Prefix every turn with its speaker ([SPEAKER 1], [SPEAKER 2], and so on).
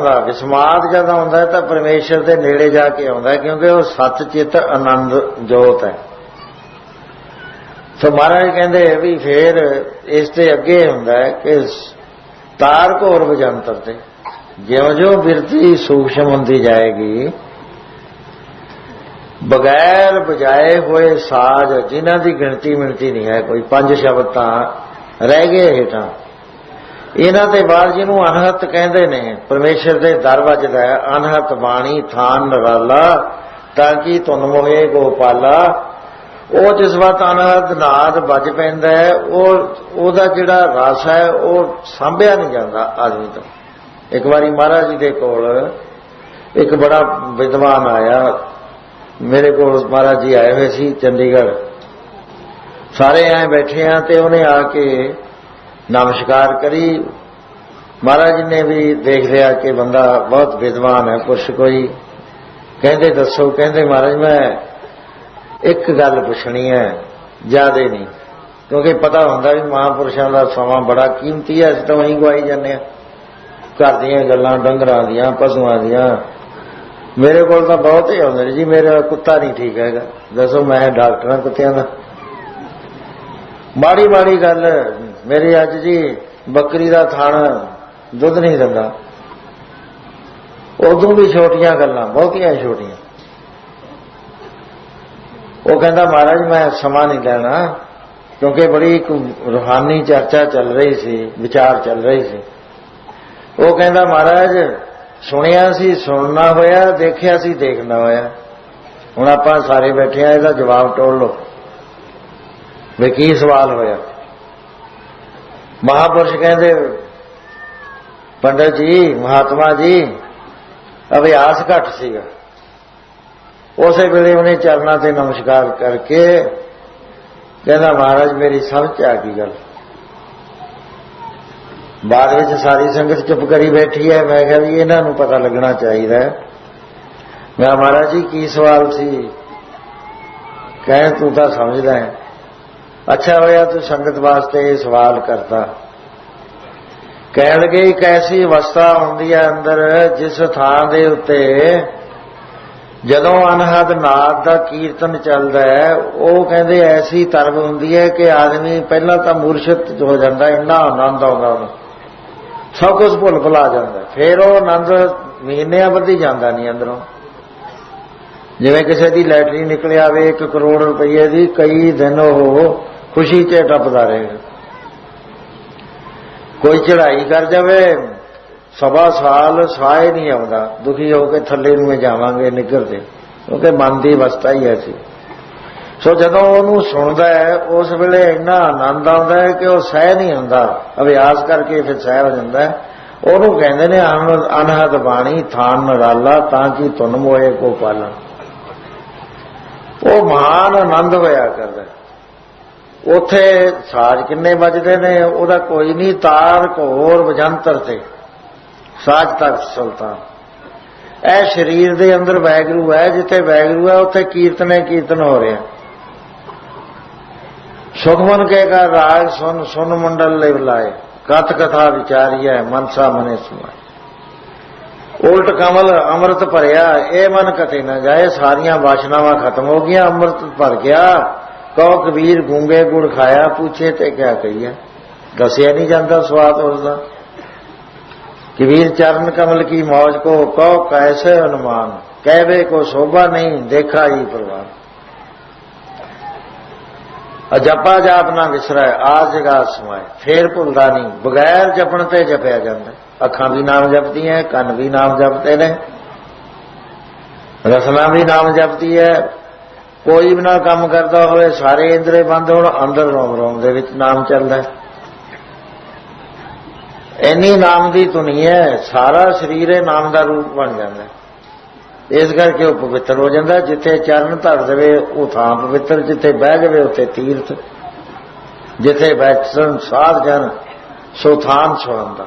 [SPEAKER 1] ਹੁੰਦਾ ਵਿਸਮਾਦ ਜਦ ਆਉਂਦਾ ਤਾਂ ਪਰਮੇਸ਼ਰ ਦੇ ਨੇੜੇ ਜਾ ਕੇ ਆਉਂਦਾ ਕਿਉਂਕਿ ਉਹ ਸੱਚ ਚਿੱਤ ਆਨੰਦ ਜੋਤ ਹੈ। ਸੋ ਮਹਾਰਾਜ ਕਹਿੰਦੇ ਵੀ ਫੇਰ ਇਸ ਤੇ ਅੱਗੇ ਹੁੰਦਾ ਕਿ ਤਾਰ ਘੋਰ ਵਜੰਤਰ ਤੇ ਜਿਉਂ-ਜਿਉਂ ਬਿਰਤੀ ਸੂਖਸ਼ਮ ਹੁੰਦੀ ਜਾਏਗੀ, ਬਗੈਰ ਬਜਾਏ ਹੋਏ ਸਾਜ਼, ਜਿਨ੍ਹਾਂ ਦੀ ਗਿਣਤੀ ਮਿਣਤੀ ਨਹੀਂ ਹੈ, ਕੋਈ ਪੰਜ ਸ਼ਬਦ ਤਾਂ ਰਹਿ ਗਏ ਹੇਠਾਂ। ਇਹਨਾਂ ਦੇ ਬਾਅਦ ਜਿਹਨੂੰ ਅਨਹਤ ਕਹਿੰਦੇ ਨੇ, ਪਰਮੇਸ਼ਰ ਦੇ ਦਰ ਵੱਜਦਾ ਹੈ, ਅਨਹਤ ਬਾਣੀ ਥਾਨ ਨਰਾਲਾ ਤਾਂ ਕਿ ਤੁਨ ਮੋਹੇ ਗੋਪਾਲਾ। ਉਹ ਜਿਸ ਵਕਤ ਅਨਹਤ ਨਾਦ ਵੱਜ ਪੈਂਦਾ ਹੈ, ਉਹ, ਉਹਦਾ ਜਿਹੜਾ ਰਸ ਹੈ, ਉਹ ਸਾਂਭਿਆ ਨਹੀਂ ਜਾਂਦਾ ਆਦਮੀ ਤੋਂ। ਇੱਕ ਵਾਰੀ ਮਹਾਰਾਜ ਜੀ ਦੇ ਕੋਲ ਇੱਕ ਬੜਾ ਵਿਦਵਾਨ ਆਇਆ। ਮੇਰੇ ਕੋਲ ਮਹਾਰਾਜ ਜੀ ਆਏ ਹੋਏ ਸੀ ਚੰਡੀਗੜ੍ਹ। ਸਾਰੇ ਐ ਬੈਠੇ ਆ ਤੇ ਉਹਨੇ ਆ ਕੇ ਨਮਸਕਾਰ ਕਰੀ। ਮਹਾਰਾਜ ਨੇ ਵੀ ਦੇਖ ਲਿਆ ਕਿ ਬੰਦਾ ਬਹੁਤ ਵਿਦਵਾਨ ਹੈ, ਪੁਰਸ਼ ਕੋਈ। ਕਹਿੰਦੇ ਦੱਸੋ, ਕਹਿੰਦੇ ਮਹਾਰਾਜ, ਮੈਂ ਇੱਕ ਗੱਲ ਪੁੱਛਣੀ ਹੈ, ਜਿਆਦੇ ਨਹੀਂ। ਕਿਉਂਕਿ ਪਤਾ ਹੁੰਦਾ ਵੀ ਮਹਾਂਪੁਰਸ਼ਾਂ ਦਾ ਸਮਾਂ ਬੜਾ ਕੀਮਤੀ ਹੈ, ਅਸੀਂ ਤਾਂ ਵਹੀਂ ਗਵਾਈ ਜਾਂਦੇ ਆ ਘਰ ਦੀਆਂ ਗੱਲਾਂ, ਡੰਗਰਾਂ ਦੀਆਂ, ਪਸ਼ੂਆਂ ਦੀਆਂ। ਮੇਰੇ ਕੋਲ ਤਾਂ ਬਹੁਤ ਹੀ ਆਉਂਦੇ ਨੇ ਜੀ, ਮੇਰਾ ਕੁੱਤਾ ਨਹੀਂ ਠੀਕ ਹੈਗਾ। ਦੱਸੋ, ਮੈਂ ਡਾਕਟਰਾਂ ਕੁੱਤਿਆਂ ਦਾ। ਮਾੜੀ ਮਾੜੀ ਗੱਲ ਮੇਰੀ ਅੱਜ ਜੀ ਬੱਕਰੀ ਦਾ ਥਣ ਦੁੱਧ ਨਹੀਂ ਦਿੰਦਾ। ਉਦੋਂ ਵੀ ਛੋਟੀਆਂ ਗੱਲਾਂ, ਬਹੁਤੀਆਂ ਛੋਟੀਆਂ। ਉਹ ਕਹਿੰਦਾ, ਮਹਾਰਾਜ, ਮੈਂ ਸਮਾਂ ਨਹੀਂ ਲੈਣਾ, ਕਿਉਂਕਿ ਬੜੀ ਇੱਕ ਰੂਹਾਨੀ ਚਰਚਾ ਚੱਲ ਰਹੀ ਸੀ, ਵਿਚਾਰ ਚੱਲ ਰਹੀ ਸੀ। ਉਹ ਕਹਿੰਦਾ, ਮਹਾਰਾਜ, ਸੁਣਿਆ ਸੀ, ਸੁਣਨਾ ਹੋਇਆ, ਦੇਖਿਆ ਸੀ, ਦੇਖਣਾ ਹੋਇਆ। ਹੁਣ ਆਪਾਂ ਸਾਰੇ ਬੈਠੇ ਆ, ਇਹਦਾ ਜਵਾਬ ਟੋਲ ਲਓ ਵੀ ਕੀ ਸਵਾਲ ਹੋਇਆ? ਮਹਾਪੁਰਸ਼ ਕਹਿੰਦੇ, ਪੰਡਤ ਜੀ, ਮਹਾਤਮਾ ਜੀ, ਅਭਿਆਸ ਘੱਟ ਸੀਗਾ। ਉਸੇ ਵੇਲੇ ਉਹਨੇ ਚਰਨਾਂ ਤੇ ਨਮਸਕਾਰ ਕਰਕੇ ਕਹਿੰਦਾ, ਮਹਾਰਾਜ, ਮੇਰੀ ਸਮਝ ਚ ਆ ਗਈ ਗੱਲ। ਬਾਅਦ ਵਿੱਚ ਸਾਰੀ ਸੰਗਤ ਚੁੱਪ ਕਰੀ ਬੈਠੀ ਹੈ। ਮੈਂ ਕਿਹਾ ਵੀ ਇਹਨਾਂ ਨੂੰ ਪਤਾ ਲੱਗਣਾ ਚਾਹੀਦਾ ਹੈ। ਮੈਂ ਮਹਾਰਾਜ ਜੀ, ਕੀ ਸਵਾਲ ਸੀ? ਕਹੇ ਤੂੰ ਤਾਂ ਸਮਝਦਾ ਹੈ। ਅੱਛਾ ਹੋਇਆ ਤੂੰ ਸੰਗਤ ਵਾਸਤੇ ਇਹ ਸਵਾਲ ਕਰਤਾ। ਕਹਿਣ ਲੱਗੇ ਇੱਕ ਐਸੀ ਅਵਸਥਾ ਹੁੰਦੀ ਹੈ ਅੰਦਰ ਜਿਸ ਥਾਂ ਦੇ ਉੱਤੇ ਜਦੋਂ ਅਨਹਦ ਨਾਦ ਦਾ ਕੀਰਤਨ ਚੱਲਦਾ ਹੈ, ਉਹ ਕਹਿੰਦੇ ਐਸੀ ਤਰਬ ਹੁੰਦੀ ਹੈ ਕਿ ਆਦਮੀ ਪਹਿਲਾਂ ਤਾਂ ਮੂਰਛਿਤ ਹੋ ਜਾਂਦਾ, ਇੰਨਾ ਆਨੰਦ ਆਉਂਦਾ ਉਹਨੂੰ। ਸਭ ਕੁਝ ਭੁੱਲ ਭੁਲਾ ਜਾਂਦਾ। ਫਿਰ ਉਹ ਆਨੰਦ ਮਹੀਨਿਆਂ ਵਧੀ ਜਾਂਦਾ ਨਹੀਂ ਅੰਦਰੋਂ। ਜਿਵੇਂ ਕਿਸੇ ਦੀ ਲੈਟਰੀ ਨਿਕਲਿਆ ਵੇ 1 ਕਰੋੜ ਰੁਪਏ ਦੀ, ਕਈ ਦਿਨ ਉਹ ਖੁਸ਼ੀ 'ਚ ਟੱਪਦਾ ਰਹੇਗਾ ਕੋਈ ਚੜਾਈ ਕਰ ਜਾਵੇ, ਸਵਾ ਸਾਲ ਸਾਏ ਨਹੀਂ ਆਉਂਦਾ। ਦੁਖੀ ਹੋ ਕੇ ਥੱਲੇ ਨੂੰ ਜਾਵਾਂਗੇ, ਨਿਕਲਦੇ। ਕਿਉਂਕਿ ਮਨ ਦੀ ਅਵਸਥਾ ਹੀ ਐਸੀ। ਸੋ ਜਦੋਂ ਉਹਨੂੰ ਸੁਣਦਾ ਹੈ, ਉਸ ਵੇਲੇ ਇੰਨਾ ਆਨੰਦ ਆਉਂਦਾ ਹੈ ਕਿ ਉਹ ਸਹਿ ਨਹੀਂ ਹੁੰਦਾ। ਅਭਿਆਸ ਕਰਕੇ ਫਿਰ ਸਹਿ ਹੋ ਜਾਂਦਾ ਉਹਨੂੰ ਕਹਿੰਦੇ ਨੇ ਅਨਹਦ ਬਾਣੀ ਥਾਨ ਨਰਾਲਾ, ਤਾਂ ਕਿ ਤੁਨ ਮੋਏ ਕੋ ਪਾਲਣ। ਉਹ ਮਹਾਨ ਆਨੰਦ ਹੋਇਆ ਕਰਦਾ ਉਥੇ ਸਾਜ ਕਿੰਨੇ ਵੱਜਦੇ ਨੇ, ਉਹਦਾ ਕੋਈ ਨਹੀਂ, ਤਾਰ ਘੋਰ ਵਜੰਤਰ ਤੇ। ਸਾਜ ਤੱਕ ਸੁਲਤਾਨ। ਇਹ ਸਰੀਰ ਦੇ ਅੰਦਰ ਵੈਗਰੂ ਹੈ, ਜਿੱਥੇ ਵੈਗਰੂ ਹੈ, ਉੱਥੇ ਕੀਰਤਨੇ ਕੀਰਤਨ ਹੋ ਰਿਹਾ ਸੁਖਮਨ ਕੇ ਕਾ ਰਾਗ ਸੁਨ ਸੁਨ ਮੰਡਲ ਲੈ ਬੁਲਾਏ ਕਥ ਕਥਾ ਵਿਚਾਰੀਐ, ਮਨਸਾ ਮਨੇ ਸੁਮਾਏ ਉਲਟ ਕਮਲ ਅੰਮ੍ਰਿਤ ਭਰਿਆ, ਇਹ ਮਨ ਕਤੇ ਨਾ ਜਾਏ, ਸਾਰੀਆਂ ਵਾਸ਼ਨਾਵਾਂ ਖਤਮ ਹੋ ਗਈਆਂ, ਅੰਮ੍ਰਿਤ ਭਰ ਗਿਆ। ਕਹੋ ਕਬੀਰ ਗੂੰਗੇ ਗੁੜ ਖਾਇਆ, ਪੁੱਛੇ ਤੇ ਕਿਆ ਕਹੀਏ? ਦੱਸਿਆ ਨਹੀਂ ਜਾਂਦਾ ਸਵਾਦ ਉਸਦਾ। ਕਬੀਰ ਚਰਨ ਕਮਲ ਕੀ ਮੌਜ ਕੋ ਕਹੋ ਕੈਸੇ ਅਨੁਮਾਨ? ਕਹਿਵੇ ਕੋ ਸ਼ੋਭਾ ਨਹੀਂ, ਦੇਖਾ ਹੀ ਪ੍ਰਵਾਨ। ਅਜਪਾ ਜਾਪ ਨਾ ਵਿਸਰੈ ਆ ਜਗਾ ਸਮਾਏ। ਫੇਰ ਭੁੱਲਦਾ ਨਹੀਂ, ਬਗੈਰ ਜਪਣ ਤੇ ਜਪਿਆ ਜਾਂਦਾ। ਅੱਖਾਂ ਵੀ ਨਾਮ ਜਪਦੀਆਂ, ਕੰਨ ਵੀ ਨਾਮ ਜਪਦੇ ਨੇ। ਰਸਨਾ ਵੀ ਨਾਮ ਜਪਦੀ ਹੈ ਕੋਈ ਵੀ ਨਾ ਕੰਮ ਕਰਦਾ ਹੋਵੇ, ਸਾਰੇ ਇੰਦਰੇ ਬੰਦ ਹੋਣ, ਅੰਦਰ ਰੋਮ ਰੋਮ ਦੇ ਵਿੱਚ ਨਾਮ ਚੱਲਦਾ ਹੈ। ਇੰਨੀ ਨਾਮ ਦੀ ਧੁਨੀ ਹੈ, ਸਾਰਾ ਸਰੀਰ ਇਹ ਨਾਮ ਦਾ ਰੂਪ ਬਣ ਜਾਂਦਾ ਇਸ ਕਰਕੇ ਉਹ ਪਵਿੱਤਰ ਹੋ ਜਾਂਦਾ ਜਿੱਥੇ ਚਰਨ ਧਰ ਦੇਵੇ, ਉਹ ਥਾਂ ਪਵਿੱਤਰ, ਜਿੱਥੇ ਬਹਿ ਜਾਵੇ, ਉੱਥੇ ਤੀਰਥ। ਜਿੱਥੇ ਬੈਠਣ, ਸਾਧ ਜਨ, ਸੋ ਥਾਨ ਸੁਣਦਾ